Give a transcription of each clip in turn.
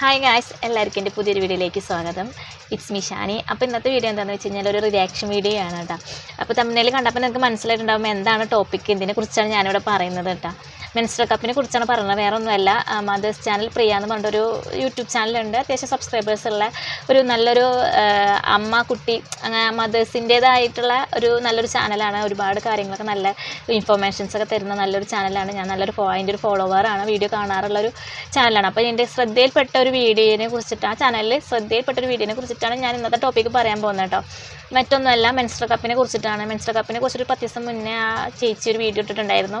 Hi guys എല്ലാവർക്കും എന്റെ പുതിയൊരു വീഡിയോയിലേക്ക് സ്വാഗതം. ഇറ്റ്സ് മി ഷാനി അപ്പോൾ ഇന്നത്തെ വീഡിയോ എന്താണെന്ന് വെച്ച് കഴിഞ്ഞാൽ ഒരു റിയാക്ഷൻ വീഡിയോ ആണ് കേട്ടോ. അപ്പോൾ തമ്മിൽ കണ്ടപ്പോൾ നിങ്ങൾക്ക് മനസ്സിലായിട്ടുണ്ടാകുമ്പോൾ എന്താണ് ടോപ്പിക് ഇതിനെക്കുറിച്ചാണ് ഞാനിവിടെ പറയുന്നത് കേട്ടോ. മെൻസ്ട്രൽ കപ്പിനെ കുറിച്ചാണ് പറയുന്നത്. വേറെ ഒന്നുമല്ല മദേഴ്സ് ചാനൽ പ്രിയ എന്ന് പറഞ്ഞൊരു യൂട്യൂബ് ചാനലുണ്ട് അത്യാവശ്യം സബ്സ്ക്രൈബേഴ്സ് ഉള്ള ഒരു നല്ലൊരു അമ്മ കുട്ടി അങ്ങനെ മദേഴ്സിന്റേതായിട്ടുള്ള ഒരു നല്ലൊരു ചാനലാണ് ഒരുപാട് കാര്യങ്ങളൊക്കെ നല്ല ഇൻഫർമേഷൻസ് ഒക്കെ തരുന്ന നല്ലൊരു ചാനലാണ് ഞാൻ നല്ലൊരു അതിന്റെ ഒരു ഫോളോവറാണ് വീഡിയോ കാണാറുള്ള ഒരു ചാനലാണ് അപ്പോൾ എന്റെ ശ്രദ്ധയിൽപ്പെട്ട ഒരു വീഡിയോനെ കുറിച്ചിട്ട് ആ ചാനലിൽ ശ്രദ്ധയിൽപ്പെട്ട ഒരു വീഡിയോനെ കുറിച്ചിട്ടാണ് ഞാൻ ഇന്നത്തെ ടോപ്പിക്ക് പറയാൻ പോകുന്നത് കേട്ടോ. മറ്റൊന്നുമല്ല മെൻസ്ട്രൽ കപ്പിനെ കുറിച്ചിട്ടാണ്. മെൻസ്ട്രൽ കപ്പിനെ കുറിച്ചൊരു പത്ത് ദിവസം മുന്നേ ആ ചേച്ചി ഒരു വീഡിയോ ഇട്ടിട്ടുണ്ടായിരുന്നു.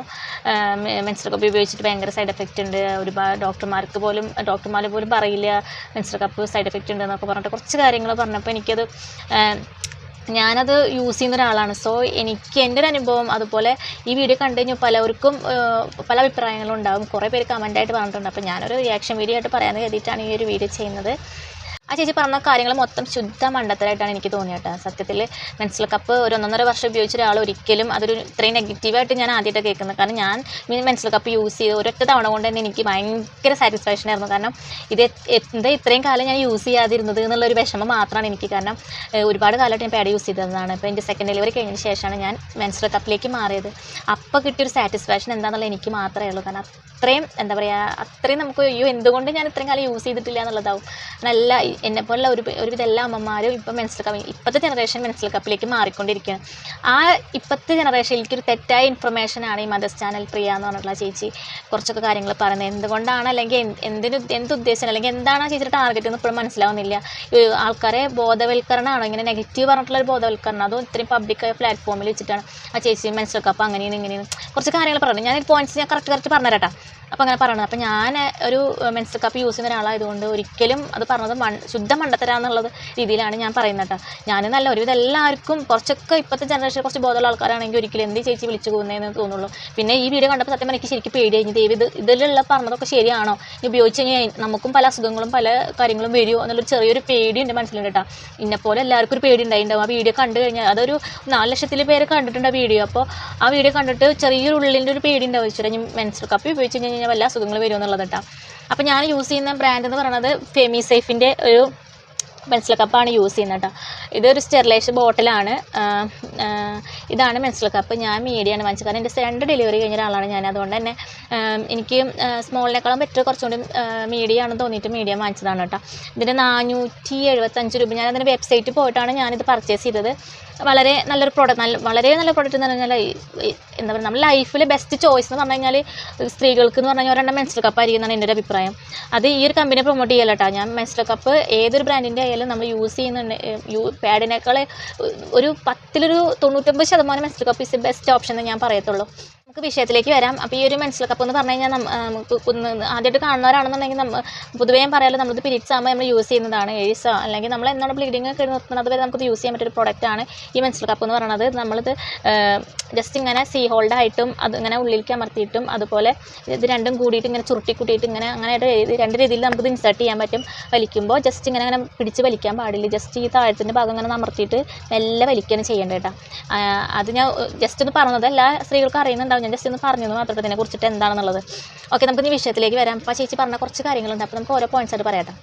മെൻസ്ട്രൽ കപ്പ് ഉപയോഗിച്ചിട്ട് ഭയങ്കര സൈഡ് എഫക്റ്റ് ഉണ്ട്. ഒരുപാട് ഡോക്ടർമാർക്ക് പോലും ഡോക്ടർമാർ പോലും പറയില്ല മെൻസ്ട്രൽ കപ്പ് സൈഡ് എഫക്റ്റ് ഉണ്ട് എന്നൊക്കെ പറഞ്ഞിട്ട് കുറച്ച് കാര്യങ്ങൾ പറഞ്ഞപ്പോൾ എനിക്കത് ഞാനത് യൂസ് ചെയ്യുന്ന ഒരാളാണ്. സോ എനിക്ക് എന്റെ ഒരു അനുഭവം അതുപോലെ ഈ വീഡിയോ കണ്ടു കഴിഞ്ഞാൽ പലവർക്കും പല അഭിപ്രായങ്ങളും ഉണ്ടാകും. കുറേ പേര് കമന്റായിട്ട് പറഞ്ഞിട്ടുണ്ട്. അപ്പോൾ ഞാനൊരു റിയാക്ഷൻ വീഡിയോ ആയിട്ട് പറയാമെന്ന് കരുതിയിട്ടാണ് ഈ ഒരു വീഡിയോ ചെയ്യുന്നത്. ആ ചേച്ചി പറഞ്ഞ കാര്യങ്ങൾ മൊത്തം ശുദ്ധ മണ്ടത്തരായിട്ടാണ് എനിക്ക് തോന്നിയത് കേട്ടോ. സത്യത്തിൽ മെൻസ്ട്രൽ കപ്പ് ഒരു ഒന്നൊന്നര വർഷം ഉപയോഗിച്ച ഒരാൾ ഒരിക്കലും അതൊരു ഇത്രയും നെഗറ്റീവായിട്ട് ഞാൻ ആദ്യമായിട്ട് കേൾക്കുന്നത്. കാരണം ഞാൻ മെൻസ്ട്രൽ കപ്പ് യൂസ് ചെയ്ത് ഒരൊറ്റ തവണ കൊണ്ട് തന്നെ എനിക്ക് ഭയങ്കര സാറ്റിസ്ഫാക്ഷൻ ആയിരുന്നു. കാരണം ഇത് എന്താ ഇത്രയും കാലം ഞാൻ യൂസ് ചെയ്യാതിരുന്നത് എന്നുള്ളൊരു വിഷമം മാത്രമാണ് എനിക്ക്. കാരണം ഒരുപാട് കാലമായിട്ട് ഞാൻ പാഡ് യൂസ് ചെയ്തതാണ്. ഇപ്പോൾ എന്റെ സെക്കൻഡ് ഡെലിവറി കഴിഞ്ഞതിന് ശേഷമാണ് ഞാൻ മെൻസ്ട്രൽ കപ്പിലേക്ക് മാറിയത്. അപ്പോൾ കിട്ടിയൊരു സാറ്റിസ്ഫാക്ഷൻ എന്താണെന്നുള്ളത് എനിക്ക് മാത്രമേ ഉള്ളൂ. കാരണം അത്രയും എന്താ പറയുക അത്രയും നമുക്ക് അയ്യോ എന്തുകൊണ്ട് ഞാൻ ഇത്രയും കാലം യൂസ് ചെയ്തിട്ടില്ല എന്നുള്ളതാവും. നല്ല എന്നെപ്പോലുള്ള ഒരു ഒരുവിധ എല്ലാ അമ്മമാരും ഇപ്പം മെൻസ്ട്രൽ ഇപ്പോഴത്തെ ജനറേഷൻ മെൻസ്ട്രൽ മാറിക്കൊണ്ടിരിക്കുകയാണ്. ആ ഇപ്പോഴത്തെ ജനറേഷനിൽ എനിക്കൊരു തെറ്റായ ഇൻഫർമേഷനാണ് ഈ മദർസ് ചാനൽ പ്രിയ എന്ന് പറഞ്ഞിട്ടുള്ള ചേച്ചി കുറച്ചൊക്കെ കാര്യങ്ങൾ പറയുന്നത്. എന്തുകൊണ്ടാണ് അല്ലെങ്കിൽ എന്ത് എന്തിന് എന്ത് ഉദ്ദേശം അല്ലെങ്കിൽ എന്താണ് ആ ചേച്ചിയുടെ ടാർഗറ്റ് എന്ന് ഇപ്പോഴും മനസ്സിലാവുന്നില്ല. ആൾക്കാരെ ബോധവൽക്കരണമാണോ. ഇങ്ങനെ നെഗറ്റീവ് പറഞ്ഞിട്ടുള്ള ഒരു ബോധവൽക്കരണം. അതും ഇത്രയും പബ്ലിക്കായ പ്ലാറ്റ്ഫോമിൽ വെച്ചിട്ടാണ് ആ ചേച്ചി മെൻസ്ട്രൽ കപ്പ് അങ്ങനെയാണ് ഇങ്ങനെയാണ് കുറച്ച് കാര്യങ്ങൾ പറഞ്ഞു ഞാൻ പോയിന്റ്സ് ഞാൻ കറക്റ്റ് കറക്റ്റ് പറഞ്ഞു തരാം അപ്പോൾ അങ്ങനെ പറയണത്. അപ്പോൾ ഞാൻ ഒരു മെൻസ് കപ്പ് യൂസ് ചെയ്യുന്ന ഒരാളായതുകൊണ്ട് ഒരിക്കലും അത് പറഞ്ഞത് മൺ ശുദ്ധ മണ്ടത്തരാന്നുള്ളത് രീതിയിലാണ് ഞാൻ പറയുന്നത് കേട്ടോ. ഞാൻ നല്ല ഒരുവിധം എല്ലാവർക്കും കുറച്ചൊക്കെ ഇപ്പോഴത്തെ ജനറേഷൻ കുറച്ച് ബോധമുള്ള ആൾക്കാരാണെങ്കിൽ ഒരിക്കലും എന്ത് ചേച്ചി വിളിച്ചു പോകുന്നതെന്ന് തോന്നുള്ളൂ. പിന്നെ ഈ വീഡിയോ കണ്ടപ്പോൾ സത്യം എനിക്ക് ശരിക്കും പേടി കഴിഞ്ഞു ദൈവം ഇത് ഇതിലുള്ള പറഞ്ഞതൊക്കെ ശരിയാണോ? ഇനി ഉപയോഗിച്ച് കഴിഞ്ഞാൽ നമുക്കും പല അസുഖങ്ങളും പല കാര്യങ്ങളും വരുമോ എന്നുള്ളൊരു ചെറിയൊരു പേടി എന്റെ മനസ്സിലുണ്ട് കേട്ടോ. ഇന്നെപ്പോലെ എല്ലാവർക്കും ഒരു പേടി ഉണ്ടായിട്ടുണ്ടാവും ആ വീഡിയോ കണ്ടു കഴിഞ്ഞാൽ അതൊരു നാല് ലക്ഷത്തിൽ പേര് കണ്ടിട്ടുണ്ട് ആ വീഡിയോ അപ്പോൾ ആ വീഡിയോ കണ്ടിട്ട് ചെറിയൊരു ഉള്ളിന്റെ ഒരു പേടി ഉണ്ടാവും. വെച്ചിട്ട് ഞാൻ മെൻസ് കപ്പ് ഉപയോഗിച്ച് കഴിഞ്ഞാൽ വല്ല അസുഖങ്ങൾ വരുമെന്നുള്ളത് കേട്ടോ. അപ്പോൾ ഞാൻ യൂസ് ചെയ്യുന്ന ബ്രാൻഡ് എന്ന് പറയുന്നത് ഫെമി സേഫിന്റെ ഒരു മെൻസിൽ കപ്പാണ് യൂസ് ചെയ്യുന്നത് കേട്ടോ. ഇതൊരു സ്റ്റെറിലൈസ് ബോട്ടിലാണ് ഇതാണ് മെൻസിൽ കപ്പ് ഞാൻ മീഡിയമാണ് വാങ്ങിച്ചത്. കാരണം എന്റെ രണ്ട് ഡെലിവറി കഴിഞ്ഞ ഒരാളാണ് ഞാൻ. അതുകൊണ്ട് തന്നെ എനിക്ക് സ്മോളിനേക്കാളും ബെറ്റർ കുറച്ചുകൂടി മീഡിയ ആണെന്ന് തോന്നിയിട്ട് മീഡിയ വാങ്ങിച്ചതാണ് കേട്ടോ. ഇതിന്റെ നാനൂറ്റി എഴുപത്തഞ്ച് രൂപ. ഞാൻ അതിന്റെ വെബ്സൈറ്റിൽ പോയിട്ടാണ് ഞാനിത് പർച്ചേസ് ചെയ്തത്. വളരെ നല്ലൊരു പ്രോഡക്റ്റ് നല്ല വളരെ നല്ല പ്രോഡക്റ്റ് എന്ന് പറഞ്ഞാൽ എന്താ പറയുക നമ്മുടെ ലൈഫിൽ ബെസ്റ്റ് ചോയ്സ് എന്ന് പറഞ്ഞു കഴിഞ്ഞാൽ സ്ത്രീകൾക്ക് എന്ന് പറഞ്ഞാൽ ഒരെണ്ണം മെൻസ്ട്രൽ കപ്പ് ആയിരിക്കും എന്നാണ് എന്റെ ഒരു അഭിപ്രായം. അത് ഈ ഒരു കമ്പനി പ്രൊമോട്ട് ചെയ്യല കേട്ടോ ഞാൻ മെൻസ്ട്രൽ കപ്പ് ഏതൊരു ബ്രാൻഡിന്റെ ആയാലും നമ്മൾ യൂസ് ചെയ്യുന്നുണ്ട് യൂ പാഡിനേക്കാൾ ഒരു പത്തിലൊരു തൊണ്ണൂറ്റൊമ്പത് ശതമാനം menstrual cup is best option എന്ന് ഞാൻ പറയത്തുള്ളൂ. നമുക്ക് വിഷയത്തിലേക്ക് വരാം. അപ്പോൾ ഈ ഒരു മെൻസൽ കപ്പ് എന്ന് പറഞ്ഞു കഴിഞ്ഞാൽ നമുക്ക് ആദ്യമായിട്ട് കാണുന്നവരാണെന്നുണ്ടെങ്കിൽ നമ്മൾ പൊതുവേ പറയാമല്ലോ നമ്മളിത് പിരിച്ച് ആകുമ്പോൾ നമ്മൾ യൂസ് ചെയ്യുന്നതാണ്. എഴുസോ അല്ലെങ്കിൽ നമ്മൾ എന്താണ് ബ്ലീഡിങ് ഒക്കെ നിർത്തുന്നത് വരെ നമുക്ക് യൂസ് ചെയ്യാൻ പറ്റിയൊരു പ്രോഡക്റ്റാണ് ഈ മെൻസൽ കപ്പ് എന്ന് പറയുന്നത് നമ്മളിത് ജസ്റ്റ് ഇങ്ങനെ സീ ഹോൾഡായിട്ടും അത് ഇങ്ങനെ ഉള്ളിലേക്ക് അമർത്തിയിട്ടും അതുപോലെ ഇത് രണ്ടും കൂടിയിട്ട് ഇങ്ങനെ ചുരുട്ടി കൂട്ടിയിട്ട് ഇങ്ങനെ അങ്ങനെ രണ്ട് രീതിയിൽ നമുക്കിത് ഇൻസേർട്ട് ചെയ്യാൻ പറ്റും. വലിക്കുമ്പോൾ ജസ്റ്റ് ഇങ്ങനെ അങ്ങനെ പിടിച്ച് വലിക്കാൻ പാടില്ല. ജസ്റ്റ് ഈ താഴത്തിന്റെ ഭാഗം ഇങ്ങനെ അമർത്തിയിട്ട് മെല്ലെ വലിക്കുകയാണ് ചെയ്യേണ്ടത് കേട്ടോ. അത് ഞാൻ ജസ്റ്റ് ഒന്ന് പറഞ്ഞത് എല്ലാ സ്ത്രീകൾക്കും അറിയുന്നുണ്ടാവും. ഞാൻ ജസ്റ്റ് ഒന്ന് പറഞ്ഞത് മാത്രം ഇതിനെ കുറിച്ചിട്ട് എന്താണെന്നുള്ളത്. ഓക്കെ നമുക്ക് ഇനി വിഷയത്തിലേക്ക് വരാം. അപ്പോൾ ചേച്ചി പറഞ്ഞ കുറച്ച് കാര്യങ്ങളുണ്ട്. അപ്പോൾ നമുക്ക് ഓരോ പോയിന്റ്സ് ആയിട്ട് പറയാം.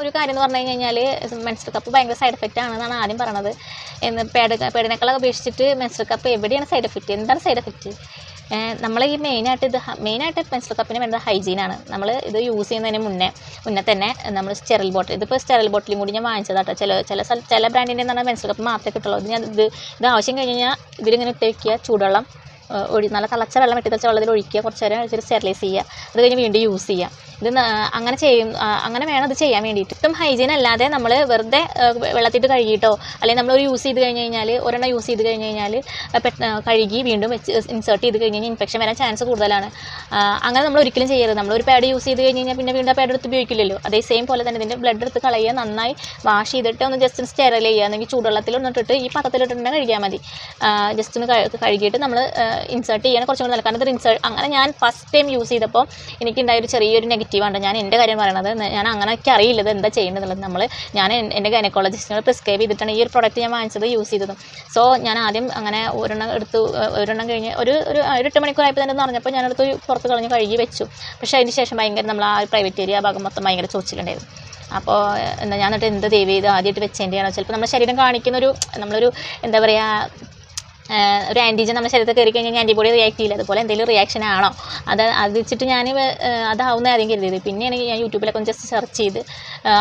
ഒരു കാര്യം എന്ന് പറഞ്ഞു കഴിഞ്ഞാൽ മെൻസ്ട്രൽ കപ്പ് ഭയങ്കര സൈഡ് എഫക്റ്റ് ആണെന്നാണ് ആദ്യം പറഞ്ഞത് എന്ന് പേഡ് പേടിനേക്കാളൊക്കെ അപേക്ഷിച്ചിട്ട് മെൻസ്ട്രൽ കപ്പ് എവിടെയാണ് സൈഡ് എഫക്റ്റ് എന്താണ് സൈഡ് എഫക്റ്റ് നമ്മൾ ഈ മെയിനായിട്ട് ഇത് മെയിനായിട്ട് മെൻസ്ട്രൽ കപ്പിന് വേണ്ടത് ഹൈജീനാണ് നമ്മൾ ഇത് യൂസ് ചെയ്യുന്നതിന് മുന്നേ മുന്നേ തന്നെ നമ്മൾ സ്റ്റെറൽ ബോട്ടിൽ ഇതിപ്പോൾ സ്റ്റെറൽ ബോട്ടിലും കൂടി ഞാൻ വാങ്ങിച്ചതാട്ടോ. ചില ചില സ്ഥല ചില ബ്രാൻഡിന്റെ എന്ന് പറഞ്ഞാൽ കപ്പ് മാത്രമേ കിട്ടുള്ളൂ. ഇത് ഞാൻ ഇത് ഇത് ആവശ്യം കഴിഞ്ഞ് കഴിഞ്ഞാൽ ഇതിലിങ്ങനെ ഇട്ട് വയ്ക്കുക ചൂടുവെള്ളം ഒഴി നല്ല തിളച്ച വെള്ളം വെട്ടി തിളച്ച വെള്ളത്തിൽ ഒഴിക്കുക. കുറച്ച് നേരം വെച്ചിട്ട് സ്റ്റെറിലൈസ് ചെയ്യുക. അത് കഴിഞ്ഞ് വീണ്ടും യൂസ് ചെയ്യുക. ഇത് അങ്ങനെ ചെയ്യും അങ്ങനെ വേണം ഇത് ചെയ്യാൻ വേണ്ടിയിട്ട്. ഇപ്പം ഹൈജീൻ അല്ലാതെ നമ്മൾ വെറുതെ വെള്ളത്തിട്ട് കഴുകിയിട്ടോ അല്ലെങ്കിൽ നമ്മൾ ഒരു യൂസ് ചെയ്ത് കഴിഞ്ഞ് കഴിഞ്ഞാൽ ഒരെണ്ണം യൂസ് ചെയ്ത് കഴിഞ്ഞ് കഴിഞ്ഞാൽ കഴുകി വീണ്ടും വെച്ച് ഇൻസേർട്ട് ചെയ്ത് കഴിഞ്ഞ് കഴിഞ്ഞാൽ ഇൻഫെക്ഷൻ വരാൻ ചാൻസ് കൂടുതലാണ്. അങ്ങനെ നമ്മൾ ഒരിക്കലും ചെയ്യരുത്. നമ്മൾ ഒരു പാഡ് യൂസ് ചെയ്ത് കഴിഞ്ഞ് കഴിഞ്ഞാൽ പിന്നെ വീണ്ടും ആ പാഡ് എടുത്ത് ഉപയോഗിക്കില്ലല്ലോ. അതേ സെയിം പോലെ തന്നെ ഇതിന്റെ ബ്ലഡ് എടുത്ത് കളയുക നന്നായി വാഷ് ചെയ്തിട്ട് ഒന്ന് ജസ്റ്റ് ഒന്ന് സ്റ്റെറൽ ചെയ്യുക അല്ലെങ്കിൽ ചൂടുവെള്ളത്തിൽ ഒന്നിട്ടിട്ട് ഈ പത്രത്തിലിട്ടുണ്ടെങ്കിൽ കഴുകിയാൽ മതി. ജസ്റ്റ് ഒന്ന് കഴു- കഴുകിയിട്ട് നമ്മൾ ഇൻസേർട്ട് ചെയ്യണം കുറച്ചും കൂടി നല്ല കാരണം ഇൻസേർട്ട് അങ്ങനെ ഞാൻ ഫസ്റ്റ് ടൈം യൂസ് ചെയ്തപ്പോൾ എനിക്കുണ്ടായ ഒരു ചെറിയൊരു നെഗറ്റീവ് നെഗറ്റീവാണ് ഞാൻ എന്റെ കാര്യം പറയണത് ഞാൻ അങ്ങനെയൊക്കെ അറിയില്ല ഇത് എന്താ ചെയ്യേണ്ടതുള്ളത് നമ്മൾ ഞാൻ എൻ- എന്റെ ഗൈനക്കോളജിസ്റ്റിനോട് പ്രിസ്ക്രൈബ് ചെയ്തിട്ടാണ് ഈ ഒരു പ്രൊഡക്റ്റ് ഞാൻ വാങ്ങിച്ചത് യൂസ് ചെയ്തതും. സോ ഞാൻ ആദ്യം അങ്ങനെ ഒരെണ്ണം എടുത്തു ഒരെണ്ണം കഴിഞ്ഞ് ഒരു ഒരു എട്ട് എട്ട് മണിക്കൂറായപ്പോൾ തന്നെ പറഞ്ഞപ്പോൾ ഞാനെടുത്ത് പുറത്ത് കളഞ്ഞ് കഴുകി വെച്ചു. പക്ഷേ അതിന് ശേഷം ഭയങ്കര നമ്മൾ ആ പ്രൈവറ്റ് ഏരിയ ഭാഗം മൊത്തം ഭയങ്കര ചോദിച്ചിട്ടുണ്ടായിരുന്നു അപ്പോൾ എന്താ ഞാൻ എന്നിട്ട് എന്ത് ദൈവം ഇത് ആദ്യമായിട്ട് വെച്ചതിന്റെയാണോ? ചിലപ്പോൾ നമ്മുടെ ശരീരം കാണിക്കുന്നൊരു നമ്മളൊരു എന്താ പറയുക ഒരു ആന്റിജൻ നമ്മുടെ ശരീരത്തിൽ കയറി കഴിഞ്ഞാൽ ആന്റിബോഡി റിയാക്ട് ചെയ്യില്ല. അതുപോലെ എന്തെങ്കിലും റിയാക്ഷൻ ആണോ? അത് അത് വെച്ചിട്ട് ഞാൻ അതാവുന്ന ആദ്യം കരുതിയത് പിന്നെയാണ് ഞാൻ യൂട്യൂബിലൊക്കെ ഒന്ന് ജസ്റ്റ് സെർച്ച് ചെയ്ത്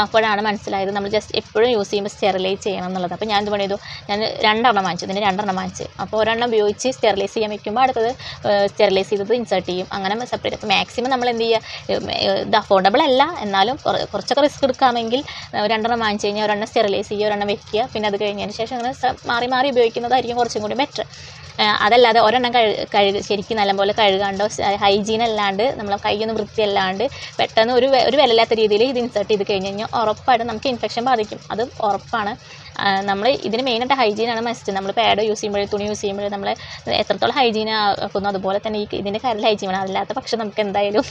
അപ്പോഴാണ് മനസ്സിലായത് നമ്മൾ ജസ്റ്റ് എപ്പോഴും യൂസ് ചെയ്യുമ്പോൾ സ്റ്റെറിലൈസ് ചെയ്യണം എന്നുള്ളത്. അപ്പോൾ ഞാൻ എന്ത് പണി ഞാൻ രണ്ടെണ്ണം വാങ്ങിച്ചു. ഇതിന് രണ്ടെണ്ണം വാങ്ങിച്ചു. അപ്പോൾ ഒരെണ്ണം ഉപയോഗിച്ച് സ്റ്റെറിലൈസ് ചെയ്യാൻ വെക്കുമ്പോൾ അടുത്തത് സ്റ്റെറിലൈസ് ചെയ്തത് ഇൻസേർട്ട് ചെയ്യും. അങ്ങനെ സെപ്പറേറ്റ് അപ്പോൾ മാക്സിമം നമ്മൾ എന്ത് ചെയ്യുക? ഇത് അഫോർഡബിൾ അല്ല. എന്നാലും കുറച്ചൊക്കെ റിസ്ക് എടുക്കാമെങ്കിൽ രണ്ടെണ്ണം വാങ്ങിച്ചു കഴിഞ്ഞാൽ ഒരെണ്ണം സ്റ്റെറിലൈസ് ചെയ്യുക ഒരെണ്ണം വെക്കുക. പിന്നെ അത് കഴിഞ്ഞതിന് ശേഷം അങ്ങനെ മാറി മാറി ഉപയോഗിക്കുന്നതായിരിക്കും കുറച്ചും കൂടി ബെറ്റർ അതല്ലാതെ ഒരെണ്ണം കഴു കഴുകി ശരിക്കും നല്ലപോലെ കഴുകാണ്ടോ ഹൈജീൻ അല്ലാണ്ട് നമ്മളെ കൈയൊന്നും വൃത്തിയല്ലാണ്ട് പെട്ടെന്ന് ഒരു ഒരു വിലയില്ലാത്ത രീതിയിൽ ഇത് ഇൻസേർട്ട് ചെയ്ത് കഴിഞ്ഞ് കഴിഞ്ഞാൽ ഉറപ്പായിട്ടും നമുക്ക് ഇൻഫെക്ഷൻ ബാധിക്കും. അത് ഉറപ്പാണ്. നമ്മൾ ഇതിന് മെയിനായിട്ട് ആണ് മസ്റ്റ് നമ്മൾ പാഡ് യൂസ് ചെയ്യുമ്പോൾ തുണി യൂസ് ചെയ്യുമ്പോൾ നമ്മൾ എത്രത്തോളം ഹൈജീൻ ആക്കുന്നു. അതുപോലെ തന്നെ ഈ ഇതിന്റെ കാര്യത്തിൽ ഹൈജീൻ വേണം അല്ലാത്ത പക്ഷെ നമുക്ക് എന്തായാലും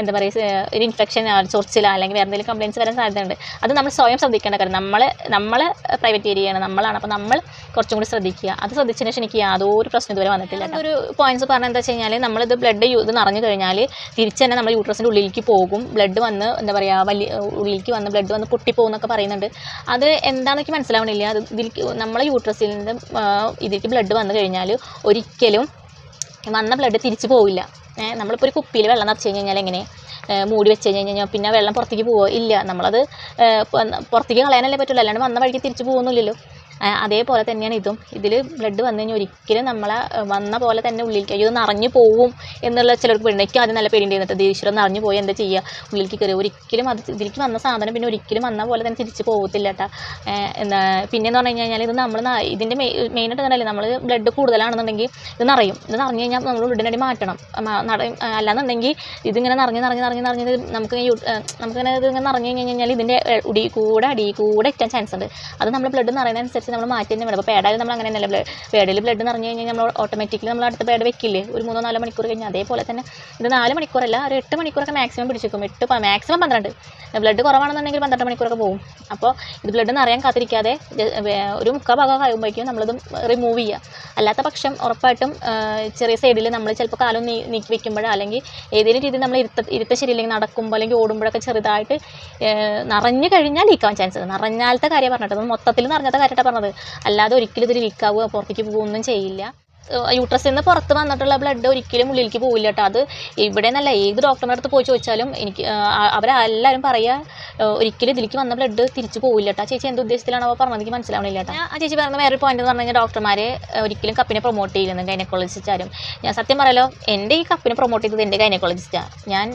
എന്താ പറയുക ഒരു ഇൻഫെക്ഷൻ ചൊറിച്ചിലോ അല്ലെങ്കിൽ വേറെ എന്തെങ്കിലും കംപ്ലയിൻസ് വരാൻ സാധ്യതയുണ്ട്. അത് നമ്മൾ സ്വയം ശ്രദ്ധിക്കേണ്ട കാര്യം. നമ്മൾ നമ്മൾ പ്രൈവറ്റ് ഏരിയയാണ് നമ്മളാണ്. അപ്പോൾ നമ്മൾ കുറച്ചും കൂടി ശ്രദ്ധിക്കുക. അത് ശ്രദ്ധിച്ചതിന് ശേഷം എനിക്ക് യാതൊരു പ്രശ്നം ഇതുവരെ വന്നിട്ടില്ല. ഒരു പോയിന്റ്സ് പറഞ്ഞാൽ എന്താ വെച്ച് കഴിഞ്ഞാൽ നമ്മളിത് ബ്ലഡ് ഇത് നിറഞ്ഞു കഴിഞ്ഞാൽ തിരിച്ച് തന്നെ നമ്മൾ യൂട്രസിന്റെ ഉള്ളിലേക്ക് പോകും. ബ്ലഡ് വന്ന് എന്താ പറയുക വലിയ ഉള്ളിലേക്ക് വന്ന് ബ്ലഡ് വന്ന് പൊട്ടിപ്പോകുന്നൊക്കെ പറയുന്നുണ്ട്. അത് എന്താണെന്നൊക്കെ എനിക്ക് മനസ്സിലാവണില്ല അത് ഇതിലേക്ക് നമ്മളെ യൂട്രസിൽ നിന്ന് ഇതിലേക്ക് ബ്ലഡ് വന്നു കഴിഞ്ഞാൽ ഒരിക്കലും വന്ന ബ്ലഡ് തിരിച്ചു പോവില്ല. നമ്മളിപ്പോൾ ഒരു കുപ്പിയിൽ വെള്ളം നിറച്ച് കഴിഞ്ഞ് കഴിഞ്ഞാൽ എങ്ങനെ? മൂടി വെച്ച് കഴിഞ്ഞ് കഴിഞ്ഞാൽ പിന്നെ വെള്ളം പുറത്തേക്ക് പോവുക ഇല്ല. നമ്മളത് പുറത്തേക്ക് കളയാനല്ലേ പറ്റുള്ളൂ. അല്ലാണ്ട് വന്ന വഴിക്ക് തിരിച്ചു പോകുന്നില്ലല്ലോ അതേപോലെ തന്നെയാണ് ഇതും. ഇതിൽ ബ്ലഡ് വന്നു കഴിഞ്ഞാൽ ഒരിക്കലും നമ്മളെ വന്ന പോലെ തന്നെ ഉള്ളിലേക്ക് ഇത് നിറഞ്ഞു പോവും എന്നുള്ള ചിലർക്ക് പേടി എനിക്ക് ആദ്യം നല്ല പേടി ഉണ്ടായിരുന്നിട്ട് ഈശ്വരൻ നിറഞ്ഞു പോയി എന്താ ചെയ്യുക ഉള്ളിലേക്ക് കയറി ഒരിക്കലും അത് ഇതിലേക്ക് വന്ന സാധനം പിന്നെ ഒരിക്കലും വന്ന പോലെ തന്നെ തിരിച്ച് പോകത്തില്ല കേട്ടോ. എന്താ പിന്നെയെന്ന് പറഞ്ഞു കഴിഞ്ഞാൽ ഇത് നമ്മൾ ഇതിന്റെ മെയിനായിട്ട് തന്നെ നമ്മൾ ബ്ലഡ് കൂടുതലാണെന്നുണ്ടെങ്കിൽ ഇത് നിറയും ഇത് നിറഞ്ഞു കഴിഞ്ഞാൽ നമ്മൾ ഉടനടി മാറ്റണം. അല്ലാന്നുണ്ടെങ്കിൽ ഇതിങ്ങനെ നിറഞ്ഞ് നിറഞ്ഞ് നിറഞ്ഞ് നിറഞ്ഞ് നമുക്ക് നമുക്കിങ്ങനെ ഇത് ഇങ്ങനെ നിറഞ്ഞു കഴിഞ്ഞു കഴിഞ്ഞാൽ ഇതിന്റെ ഉടി കൂടെ അടി കൂടെ എത്താൻ ചാൻസ് ഉണ്ട്. അത് നമ്മൾ ബ്ലഡ് നിറയുന്നതനുസരിച്ച് നമ്മൾ മാറ്റി തന്നെ വേണം അപ്പോൾ പേടായാലും നമ്മൾ അങ്ങനെ തന്നെയല്ലേ പേടിൽ ബ്ലഡ് നിറഞ്ഞു കഴിഞ്ഞാൽ നമ്മൾ ഓട്ടോമാറ്റിക്കലി നമ്മൾ അടുത്ത പേട് വെക്കില്ലേ? ഒരു മൂന്നോ നാലോ മണിക്കൂർ കഴിഞ്ഞാൽ അതേപോലെ തന്നെ ഇത് നാല് മണിക്കൂറല്ല ഒരു എട്ട് മണിക്കൂറൊക്കെ മാക്സിമം പിടിച്ചേക്കും. എട്ട് മാക്സിമം പന്ത്രണ്ട്. ബ്ലഡ് കുറവാണെന്നുണ്ടെങ്കിൽ പന്ത്രണ്ട് മണിക്കൂറൊക്കെ പോകും അപ്പോൾ ഇത് ബ്ലഡ് നിറയാൻ കാത്തിരിക്കാതെ ഒരു മുക്കാൽ ഭാഗം കഴിയുമ്പോഴേക്കും നമ്മളത് റിമൂവ് ചെയ്യുക അല്ലാത്ത പക്ഷം ഉറപ്പായിട്ടും ചെറിയ സൈഡിൽ നമ്മൾ ചിലപ്പോൾ കാലം നീക്കി വെക്കുമ്പോഴോ അല്ലെങ്കിൽ ഏതെങ്കിലും രീതിയിൽ നമ്മൾ ഇരുത്ത ഇരുത്ത ശരിയില്ലെങ്കിൽ നടക്കുമ്പോൾ അല്ലെങ്കിൽ ഓടുമ്പോഴൊക്കെ ചെറുതായിട്ട് നിറഞ്ഞു കഴിഞ്ഞാൽ ലീക്കാവാൻ ചാൻസ് നിറഞ്ഞാലത്തെ കാര്യം പറഞ്ഞിട്ട് മൊത്തത്തിൽ നിറഞ്ഞാത്ത കാര്യമായിട്ടാണ് പറഞ്ഞത് അല്ലാതെ ഒരിക്കലും ഇതിൽ ലീക്കാവുക പുറത്തേക്ക് പോകുകയൊന്നും ചെയ്യില്ല. യൂട്രസിൽ നിന്ന് പുറത്ത് വന്നിട്ടുള്ള ബ്ലഡ് ഒരിക്കലും ഉള്ളിലേക്ക് പോവില്ല കേട്ടോ അത് ഇവിടെ നിന്നല്ല ഏത് ഡോക്ടറിന്റെ അടുത്ത് പോയി ചോദിച്ചാലും എനിക്ക് അവരെല്ലാവരും പറയുക ഒരിക്കലും ഇതിലേക്ക് വന്ന ബ്ലഡ് തിരിച്ചു പോവില്ല കേട്ടോ ചേച്ചി എന്ത് ഉദ്ദേശത്തിലാണോ പറഞ്ഞത്? എനിക്ക് മനസ്സിലാവണില്ല കേട്ടോ ആ ചേച്ചി പറഞ്ഞ വേറൊരു പോയിന്റ് എന്ന് പറഞ്ഞു കഴിഞ്ഞാൽ ഡോക്ടർമാർ ഒരിക്കലും കപ്പിനെ പ്രൊമോട്ട് ചെയ്യുന്നു ഗൈനക്കോളജിസ്റ്റാരും ഞാൻ സത്യം പറയാലോ എന്റെ ഈ കപ്പിനെ പ്രൊമോട്ട് ചെയ്തത് എന്റെ ഗൈനക്കോളജിസ്റ്റാണ് ഞാൻ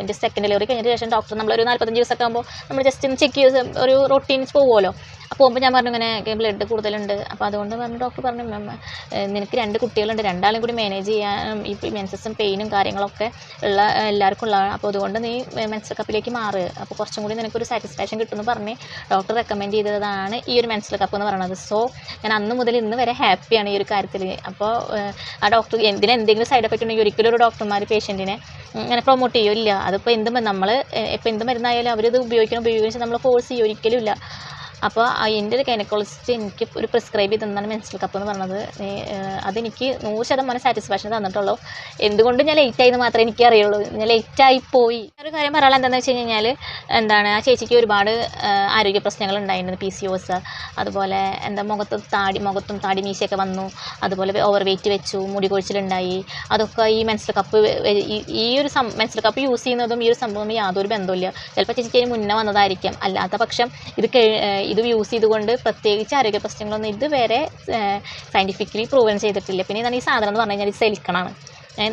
എന്റെ സെക്കൻഡ് ഡെലിവറി കഴിഞ്ഞതിന് ശേഷം ഡോക്ടർ നമ്മളൊരു നാൽപ്പത്തഞ്ച് ദിവസമൊക്കെ ആകുമ്പോൾ നമ്മൾ ജസ്റ്റ് ഒന്ന് ചെക്ക് ചെയ്ത് ഒരു റൊട്ടീൻസ് പോകുമല്ലോ അപ്പോൾ പോകുമ്പോൾ ഞാൻ പറഞ്ഞു ഇങ്ങനെ ബ്ലഡ് കൂടുതലുണ്ട്. അപ്പോൾ അതുകൊണ്ട് പറഞ്ഞു ഡോക്ടർ പറഞ്ഞു "മെം, നിനക്ക് രണ്ട് കുട്ടികളുണ്ട്. രണ്ടാളും കൂടി മാനേജ് ചെയ്യാൻ ഈ മെൻസസും പെയിനും കാര്യങ്ങളൊക്കെ ഉള്ള എല്ലാവർക്കും ഉള്ളതാണ്. അപ്പോൾ അതുകൊണ്ട് നീ മെൻസൽ കപ്പിലേക്ക് മാറുക അപ്പോൾ കുറച്ചും കൂടി നിനക്കൊരു സാറ്റിസ്ഫാക്ഷൻ കിട്ടുമെന്ന് പറഞ്ഞ് ഡോക്ടർ റെക്കമെൻഡ് ചെയ്തതാണ് ഈ ഒരു മെൻസൽ കപ്പ് എന്ന് പറയുന്നത്. സോ ഞാൻ അന്ന് മുതൽ ഇന്ന് വരെ ഹാപ്പിയാണ് ഈ ഒരു കാര്യത്തിൽ. അപ്പോൾ ആ ഡോക്ടർ എന്തിന് എന്തെങ്കിലും സൈഡ് എഫക്റ്റ് ഉണ്ടെങ്കിൽ ഒരിക്കലും ഒരു ഡോക്ടർമാർ പേഷ്യന്റിനെ ഇങ്ങനെ പ്രൊമോട്ട് ചെയ്യില്ല. അതിപ്പോൾ എന്തും നമ്മൾ ഇപ്പോൾ എന്ത് മരുന്നായാലും അവരിത് ഉപയോഗിക്കണം ഉപയോഗിച്ച് നമ്മൾ ഫോഴ്സ് ചെയ്യും. ഒരിക്കലും ഇല്ല. അപ്പോൾ എന്റെ ഒരു ഗൈനക്കോളജിസ്റ്റ് എനിക്ക് ഒരു പ്രിസ്ക്രൈബ് ചെയ്ത് തന്നാണ് മെൻസ്ട്രൽ കപ്പ് എന്ന് പറഞ്ഞത്. അതെനിക്ക് നൂറ് ശതമാനം സാറ്റിസ്ഫാക്ഷൻ തന്നിട്ടുള്ളൂ. എന്തുകൊണ്ട് ഞാൻ ലേറ്റ് ആയെന്ന് മാത്രമേ എനിക്ക് അറിയുള്ളൂ. ഞാൻ ലേറ്റ് ആയി പോയി. ഒരു കാര്യം പറയാനുള്ള എന്താണെന്ന് വെച്ച് കഴിഞ്ഞാൽ എന്താണ് ആ ചേച്ചിക്ക് ഒരുപാട് ആരോഗ്യ പ്രശ്നങ്ങൾ ഉണ്ടായിരുന്നു. പി സി ഒസ് അതുപോലെ എന്താ മുഖത്ത് താടി മുഖത്തും താടി മീശയൊക്കെ വന്നു. അതുപോലെ ഓവർ വെയിറ്റ് വെച്ചു മുടി കൊഴിച്ചിലുണ്ടായി. അതൊക്കെ ഈ മെൻസ്ട്രൽ കപ്പ് ഈ ഒരു സം മെൻസ്ട്രൽ കപ്പ് യൂസ് ചെയ്യുന്നതും ഈ ഒരു സംഭവം യാതൊരു ബന്ധമില്ല ചിലപ്പോൾ ചേച്ചിക്ക് മുന്നേ വന്നതായിരിക്കാം. അല്ലാത്ത പക്ഷം ഇത് ഇത് യൂസ് ചെയ്തുകൊണ്ട് പ്രത്യേകിച്ച് ആരോഗ്യ പ്രശ്നങ്ങളൊന്നും ഇതുവരെ സയന്റിഫിക്കലി പ്രൂവൻ ചെയ്തിട്ടില്ല. പിന്നെ ഇതാണ് ഈ സാധനം എന്ന് പറഞ്ഞു കഴിഞ്ഞാൽ ഇത് സിലിക്കണാണ്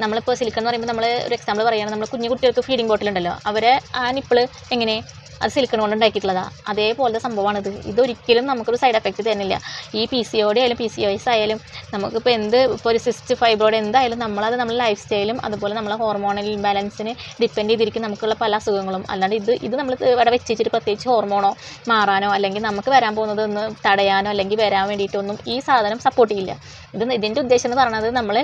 നമ്മളിപ്പോൾ സിലിക്കൺ എന്ന് പറയുമ്പോൾ നമ്മൾ ഒരു എക്സാമ്പിൾ പറയുകയാണ് നമ്മൾ കുഞ്ഞു കുട്ടികൾക്ക് ഫീഡിംഗ് ബോട്ടിൽ ഉണ്ടല്ലോ. അവരെ ആ നിപ്പിൾ എങ്ങനെ അത് സിലിക്കൺ കൊണ്ട് ഉണ്ടാക്കിയിട്ടുള്ളതാണ് അതേപോലത്തെ സംഭവമാണ് ഇത് ഇതൊരിക്കലും നമുക്കൊരു സൈഡ് എഫക്റ്റ് തരുന്നില്ല. ഈ പി സി ഓടെ ആയാലും പി സി എസ് ആയാലും നമുക്കിപ്പോൾ എന്ത് ഇപ്പോൾ ഒരു സിസ്റ്റ് ഫൈബ്രോയിഡ് എന്തായാലും നമ്മളത് നമ്മുടെ ലൈഫ് സ്റ്റൈലും അതുപോലെ നമ്മളെ ഹോർമോണൽ ഇംബാലൻസിന് ഡിപ്പെൻഡ് ചെയ്തിരിക്കും നമുക്കുള്ള പല അസുഖങ്ങളും. അല്ലാണ്ട് ഇത് ഇത് നമ്മൾ ഇവിടെ വെച്ചിട്ട് പ്രത്യേകിച്ച് ഹോർമോണോ മാറാനോ അല്ലെങ്കിൽ നമുക്ക് വരാൻ പോകുന്നത് ഒന്ന് തടയാനോ അല്ലെങ്കിൽ വരാൻ വേണ്ടിയിട്ടൊന്നും ഈ സാധനം സപ്പോർട്ട് ചെയ്യില്ല. ഇത് ഇതിന്റെ ഉദ്ദേശം എന്ന് പറയുന്നത് നമ്മൾ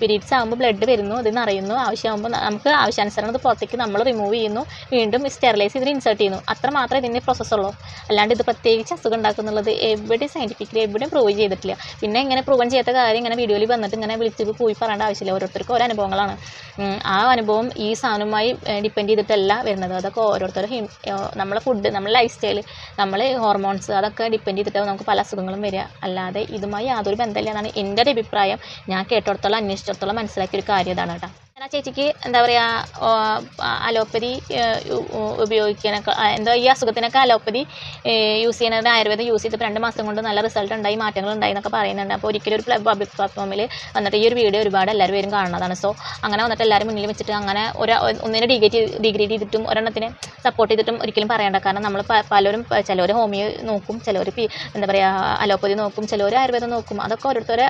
പീരീഡ്സ് ആകുമ്പോൾ ബ്ലഡ് വരുന്നു ഇത് നിറയുന്നു ആവശ്യമാകുമ്പോൾ നമുക്ക് ആവശ്യാനുസരണം അത് പുറത്തേക്ക് നമ്മൾ റിമൂവ് ചെയ്യുന്നു. വീണ്ടും സ്റ്റെറിലൈസ് ചെയ്തിട്ട് ഇൻസേർട്ട് ചെയ്യുന്നു. അത്ര മാത്രമേ ഇതിന്റെ പ്രോസസ്സ് ഉള്ളൂ. അല്ലാണ്ട് ഇത് പ്രത്യേകിച്ച് അസുഖം ഉണ്ടാക്കുന്നുള്ളത് എവിടെയും സയന്റിഫിക്കലി എവിടെയും പ്രൂവ് ചെയ്തിട്ടില്ല. പിന്നെ ഇങ്ങനെ പ്രൂവൻ ചെയ്യാത്ത കാര്യം ഇങ്ങനെ വീഡിയോയിൽ വന്നിട്ട് ഇങ്ങനെ വിളിച്ച് പോയി പറയേണ്ട ആവശ്യമില്ല. ഓരോരുത്തർക്കും ഓരോ അനുഭവങ്ങളാണ്. ആ അനുഭവം ഈ സാധനവുമായി ഡിപ്പെൻഡ് ചെയ്തിട്ടല്ല വരുന്നത്. അതൊക്കെ ഓരോരുത്തരും നമ്മളെ ഫുഡ് നമ്മളെ ലൈഫ് സ്റ്റൈൽ നമ്മൾ ഹോർമോൺസ് അതൊക്കെ ഡിപ്പെൻഡ് ചെയ്തിട്ടാണ് നമുക്ക് പല അസുഖങ്ങളും വരിക. അല്ലാതെ ഇതുമായി യാതൊരു ബന്ധമില്ല എന്നാണ് എന്റെ ഒരു അഭിപ്രായം. ഞാൻ കേട്ടിടത്തോളം അന്വേഷിച്ചിടത്തോളം മനസ്സിലാക്കിയ ഒരു കാര്യം ഇതാണ് കേട്ടോ. ആ ചേച്ചിക്ക് എന്താ പറയുക അലോപ്പതി ഉപയോഗിക്കാനൊക്കെ എന്തോ ഈ അസുഖത്തിനൊക്കെ അലോപ്പതി യൂസ് ചെയ്യുന്നത് ആയുർവേദം യൂസ് ചെയ്തപ്പോൾ രണ്ട് മാസം കൊണ്ട് നല്ല റിസൾട്ട് ഉണ്ടായി മാറ്റങ്ങൾ ഉണ്ടായി എന്നൊക്കെ പറയുന്നുണ്ട്. അപ്പോൾ ഒരിക്കലും ഒരു പബ്ലിക് പ്ലാറ്റ്ഫോമിൽ വന്നിട്ട് ഈ ഒരു വീഡിയോ ഒരുപാട് എല്ലാവരും പേരും കാണുന്നതാണ്. സോ അങ്ങനെ വന്നിട്ട് എല്ലാവരും മുന്നിൽ വെച്ചിട്ട് അങ്ങനെ ഒരു ഒന്നിനെ ഡിഗ്രേറ്റ് ഡിഗ്രേഡ് ചെയ്തിട്ടും ഒരെണ്ണത്തിനെ സപ്പോർട്ട് ചെയ്തിട്ടും ഒരിക്കലും പറയേണ്ട. കാരണം നമ്മൾ പലരും ചിലർ ഹോമിയോ നോക്കും ചിലർ എന്താ പറയുക അലോപ്പതി നോക്കും ചിലർ ആയുർവേദം നോക്കും. അതൊക്കെ ഓരോരുത്തരെ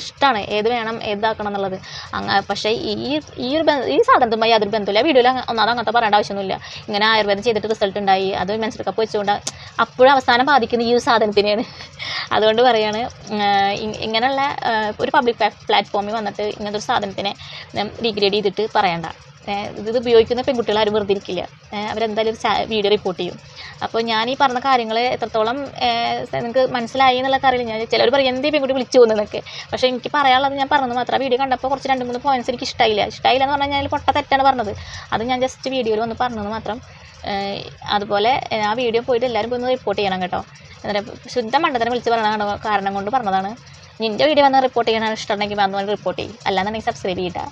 ഇഷ്ടമാണ് ഏത് വേണം ഏതാക്കണം എന്നുള്ളത്. അങ്ങ പക്ഷേ ഈ ഈ ഒരു ബന്ധ- ഈ സാധനത്തുമായി യാതൊരു ബന്ധമില്ല വീഡിയോയിൽ ഒന്നാമത് അങ്ങനത്തെ പറയേണ്ട ആവശ്യമൊന്നുമില്ല. ഇങ്ങനെ ആയുർവേദം ചെയ്തിട്ട് റിസൾട്ട് ഉണ്ടായി. അത് മെൻസർ കപ്പ് വെച്ചുകൊണ്ട് അപ്പോഴും അവസാനം ബാധിക്കുന്ന ഈ ഒരു സാധനത്തിനെയാണ്. അതുകൊണ്ട് പറയാണ് ഇങ്ങനെയുള്ള ഒരു പബ്ലിക് പ്ലാറ്റ്ഫോമിൽ വന്നിട്ട് ഇങ്ങനത്തെ ഒരു സാധനത്തിനെ ഡിഗ്രേഡ് ചെയ്തിട്ട് പറയണ്ട. ഇത് ഉപയോഗിക്കുന്ന പെൺകുട്ടികൾ ആരും വെറുതെ ഇരിക്കില്ല. അവരെന്തായാലും വീഡിയോ റിപ്പോർട്ട് ചെയ്യും. അപ്പോൾ ഞാൻ ഈ പറഞ്ഞ കാര്യങ്ങൾ എത്രത്തോളം നിങ്ങൾക്ക് മനസ്സിലായി എന്നുള്ള കാര്യമില്ല ഞാൻ ചിലർ പറയും എന്തേ പെൺകുട്ടി വിളിച്ചു പോകുന്നതൊക്കെ പക്ഷേ എനിക്ക് പറയാനുള്ളത് ഞാൻ പറഞ്ഞത് മാത്രം. വീഡിയോ കണ്ടപ്പോൾ കുറച്ച് രണ്ട് മൂന്ന് പോയിന്റ്സ് എനിക്ക് ഇഷ്ടമായില്ല ഇഷ്ടമായില്ല എന്ന് പറഞ്ഞാൽ ഞാൻ പൊട്ട തെറ്റാണ് പറഞ്ഞത്. അത് ഞാൻ ജസ്റ്റ് വീഡിയോയിൽ വന്ന് പറഞ്ഞത് മാത്രം. അതുപോലെ ആ വീഡിയോ പോയിട്ട് എല്ലാവരും പോയി റിപ്പോർട്ട് ചെയ്യണം കേട്ടോ. എന്നിട്ട് ശുദ്ധ മണ്ഡലം വിളിച്ച് പറയണ കാരണം കൊണ്ട് പറഞ്ഞതാണ്. നിന്റെ വീഡിയോ വന്ന് റിപ്പോർട്ട് ചെയ്യണം ഇഷ്ടമുണ്ടെങ്കിൽ വന്ന് റിപ്പോർട്ട് ചെയ്യും. അല്ലാന്നുണ്ടെങ്കിൽ സബ്സ്ക്രൈബ് ചെയ്യട്ടാ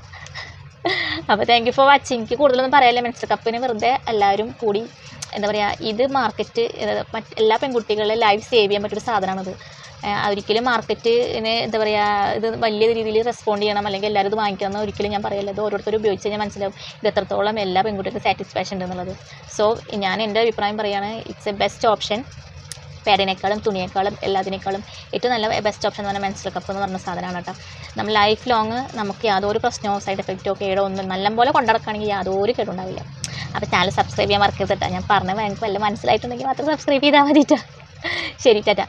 അപ്പോൾ താങ്ക് യു ഫോർ വാച്ചിങ് എനിക്ക് കൂടുതലൊന്നും പറയാനില്ല. മെൻസ് കപ്പിന് വെറുതെ എല്ലാവരും കൂടി എന്താ പറയുക ഇത് മാർക്കറ്റ് മറ്റ് എല്ലാ പെൺകുട്ടികളെ ലൈഫ് സേവ് ചെയ്യാൻ പറ്റിയൊരു സാധനമാണത്. ഒരിക്കലും മാർക്കറ്റിന് എന്താ പറയുക ഇത് വലിയ രീതിയിൽ റെസ്പോണ്ട് ചെയ്യണം. അല്ലെങ്കിൽ എല്ലാവരും ഇത് വാങ്ങിക്കണം എന്ന് ഒരിക്കലും ഞാൻ പറയല്ല. ഇത് ഓരോരുത്തരും ഉപയോഗിച്ച് കഴിഞ്ഞാൽ മനസ്സിലാവും. ഇത് എത്രത്തോളം എല്ലാ പെൺകുട്ടികൾക്കും സാറ്റിസ്ഫാക്ഷൻ ഉണ്ടെന്നുള്ളത്. സോ ഞാൻ എന്റെ അഭിപ്രായം പറയുകയാണ് ഇറ്റ്സ് എ ബെസ്റ്റ് ഓപ്ഷൻ പാഡിനേക്കാളും തുണിയേക്കാളും എല്ലാത്തിനേക്കാളും ഏറ്റവും നല്ല ബെസ്റ്റ് ഓപ്ഷൻ എന്ന് പറഞ്ഞാൽ മെൻസ്ട്രൽ കപ്പ് എന്ന് പറഞ്ഞ സാധനമാണ് കേട്ടോ. നമ്മൾ ലൈഫ് ലോങ് നമുക്ക് യാതൊരു പ്രശ്നമോ സൈഡ് എഫക്റ്റോ കേടോ ഒന്നും നല്ലപോലെ കൊണ്ടിടക്കുകയാണെങ്കിൽ യാതൊരു കേടുണ്ടാവില്ല. അപ്പോൾ ചാനൽ സബ്സ്ക്രൈബ് ചെയ്യാൻ മറക്കരുത് കേട്ടോ ഞാൻ പറഞ്ഞത് എനിക്ക് വല്ല മനസ്സിലായിട്ടുണ്ടെങ്കിൽ മാത്രം സബ്സ്ക്രൈബ് ചെയ്താൽ മതി മതിട്ടോ ശരി ടാറ്റ.